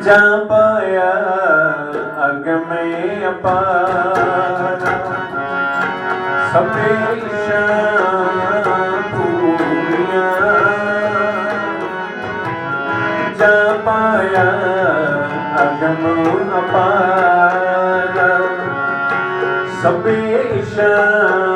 ਜਾ ਪਾਇਆ ਅਗਮੇ ਅਪਾਰ। ਸਭੇ ਪੂਰੀਆਂ। ਜਾ ਪਾਇਆ ਅਗਮ ਅਪਾਰ। ਸਭੇ ਪੂਰੀਆਂ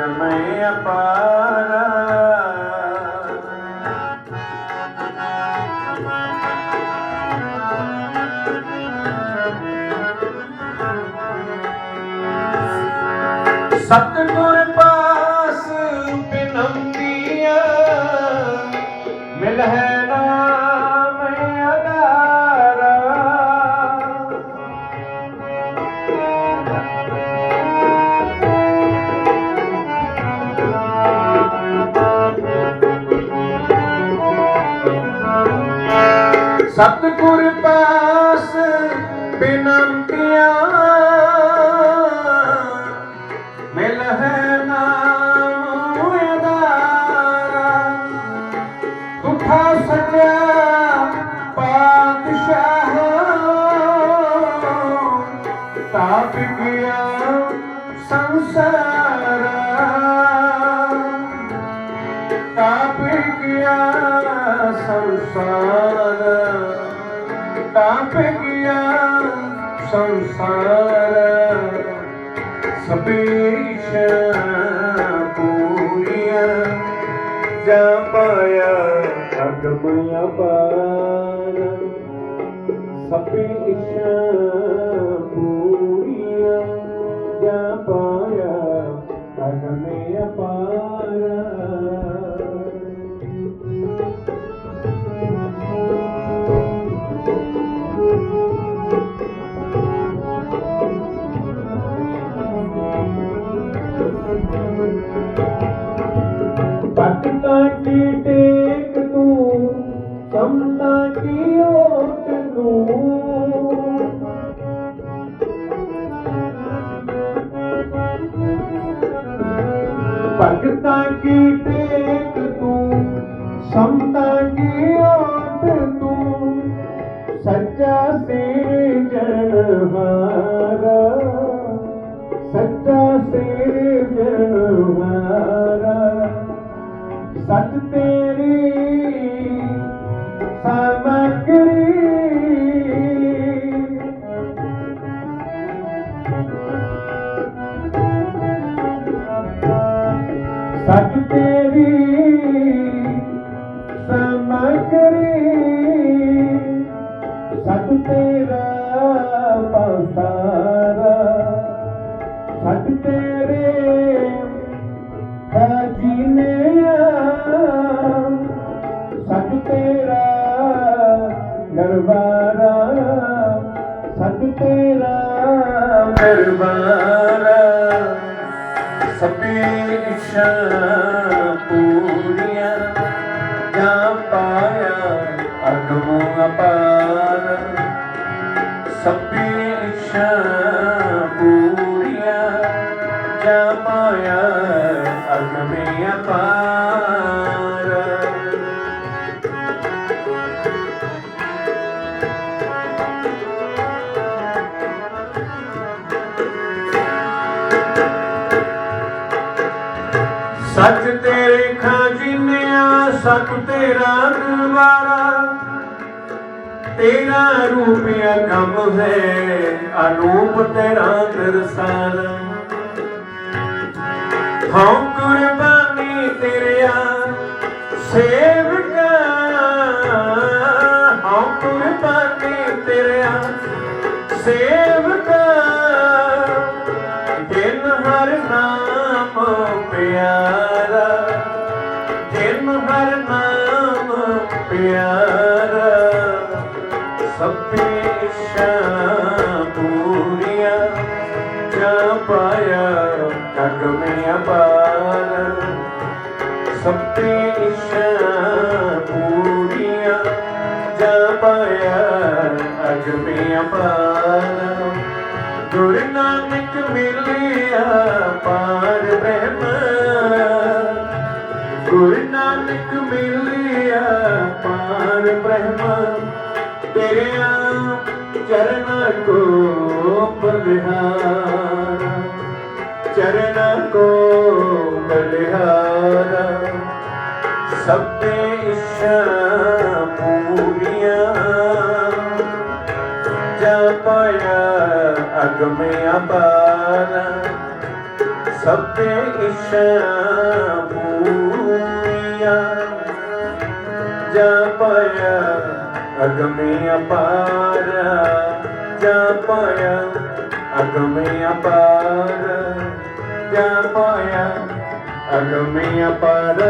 ਮੈਂ ਅਪਾਰਾ। ਸਪੇਸ਼ਾ ਪੂਰੀਆਂ ਪਾਸ ਬਿਨੰਦੀਆਂ ਮਿਲ ਹੈ ਨਾਮ ਸਤਿਗੁਰ ਪਾਸ ਬਿਨੰਤੀਆਂ ਮਿਲ ਹੈ ਨਾਮ ਅਦਾਰਾ ਤੁਠਾ ਸਜਿਆ ਪਾਤਸ਼ਾਹ ਤਾਪ ਗਿਆ ਸੰਸਾਰ। ਤਾਪ ਗਿਆ ਸੰਸਾਰ ਤਾਪ ਗਿਆ ਸੰਸਾਰ ਸਪੇਸ਼ ਪੂਰੀਆਂ ਜਾ ਪਾਇਆ ਅਗਮਿਆ ਪਾਰ। ਸਪੇਸ਼ ਸੰਤਾਂ ਸੱਚ ਤੇਰੀ ਸਮਗਰੀ ਸੱਚ ਤੇਰਾ ਪਸਾਰਾ ਸੱਚ ਤੇਰੇ ਖਜੀਨੇ ਸੱਚ ਤੇਰਾ ਦਰਬਾਰਾ। ਸੱਚ ਤੇਰਾ ਦਰਬਾਰਾ। ਸਪੇਸ਼ਾ ਪੂਰੀਆਂ ਜਾਂ ਪਾਇਆ ਅਗਮ ਅਪਾਰ। ਸਪੇਸ਼ਾ ਸੱਚ ਤੇਰੇ ਖਾਂ ਖਜ਼ਾਨਿਆਂ, ਸੱਚ ਤੇਰਾ ਦਰਬਾਰਾ। ਤੇਰਾ ਰੂਪ ਅਗਮ ਹੈ, ਅਨੂਪ ਤੇਰਾ ਦਰਸਾਰਾ। ਹਉ ਕੁਰਬਾਨੀ ਤੇਰਿਆ, ਸੇਵਕਾ। ਹਉ ਕੁਰਬਾਨੀ ਤੇਰਿਆ ਸੇਵਕਾ ਸਭੇ ਪੂਰੀਆਂ ਜਾ ਪਾਇਆ ਅਗ ਮੈਂ ਅਪਾਰ ਗੁਰੂ ਨਾਨਕ ਮਿਲਿਆ ਪਾਰ ਬ੍ਰਹਮ। ਗੁਰੂ ਨਾਨਕ ਮਿਲਿਆ ਪਾਰ ਬ੍ਰਹਮ। ਤੇਰਿਆਂ ਚਰਨਾਂ ਕੋ ਬਲਿਹਾਰ। ਚਰਨਾਂ ਕੋ ਬਲਿਹਾਰ। ਸਭੇ ਇਸ਼ਾ ਪੂਰੀਆਂ। ਜਪਇਆ ਅਗਮੇ ਅਪਾਰ ਸਭੇ ਇਸ਼ਾ ਪੂਰੀਆਂ। ਜਪਇਆ ਅਗਮੇ ਅਪਾਰ ਜਪਇਆ ਅਗਮੇ ਅਪਾਰ ਜਪਇਆ ਅਗਮੇ ਪਰ